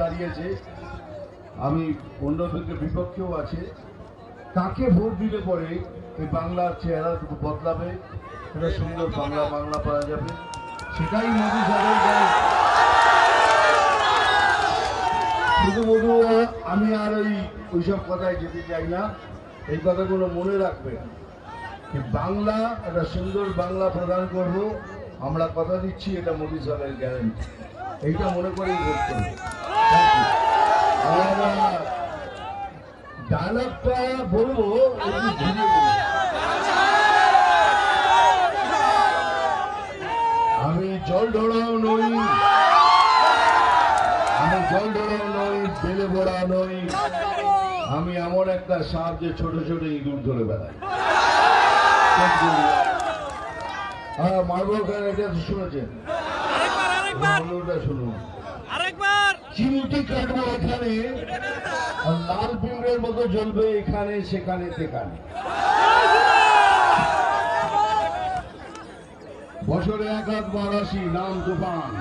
দাঁড়িয়েছে। আমি অন্যদিকে বিপক্ষেও আছে। কাকে ভোট দিলে পরে এই বাংলার চেহারা বদলাবে? একটা সুন্দর বাংলা বাংলা পাওয়া যাবে। সেটাই মোদী সাহেবের শুধু বধু আমি আর ওই ওইসব কথায় যেতে চাই না। এই কথাগুলো মনে রাখবেন। বাংলা একটা সুন্দর বাংলা প্রদান করব আমরা কথা দিচ্ছি এটা মোদী সাহেবের গ্যারেন্টি এইটা মনে করেই করব। ডায়লগটা বলব। আমি জল ঢোড়াও নই। আমি জল ঢোড়াও নই বেলে বড়া নই। আমি এমন একটা সাপ যে ছোট ছোট ইঁদুর ধরে বেড়াই হ্যাঁ মার্বল খান এটা তো শুনেছেন। আরেকবার আরেকবার। অন্যটা শুনুন। চিমটি কাটবো এখানে লাল পিঁপড়ের মতো জ্বলবে এখানে সেখানে সেখানে। বছরে এক আধবার আসি নাম তুফান।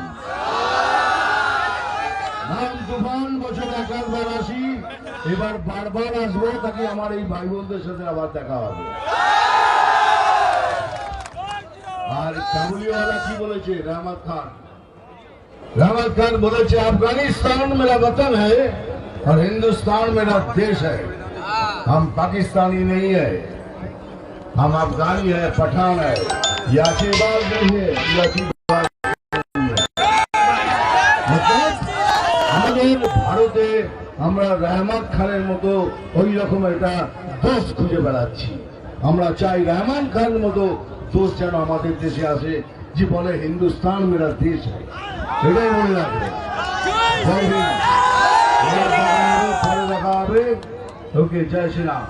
নাম তুফান বছরে এক আধবার আসি এবার বারবার আসব তাকে আমার এই ভাই বোনদের সাথে আবার দেখা হবে। কাবুলিওয়ালা কি বলেছে রহমত খান रहमत खान बोले थे अफगानिस्तान मेरा वतन है और हिंदुस्तान मेरा देश है हम पाकिस्तानी नहीं है हम अफगानी है पठान है ये आशीर्वाद नहीं है ये आशीर्वाद नहीं है। मतलब আমাদের ভারতে আমরা রহমত খানের মতো ওই রকম একটা দোষ খুঁজে বেড়াচ্ছি আমরা চাই রহমান খান মতো দোষ যেন আমাদের দেশে আসে, যে বলে হিন্দুস্তান মেরা দেশ এটাই মনে রাখবে। পরে দেখা ওকে, জয় শ্রীরাম।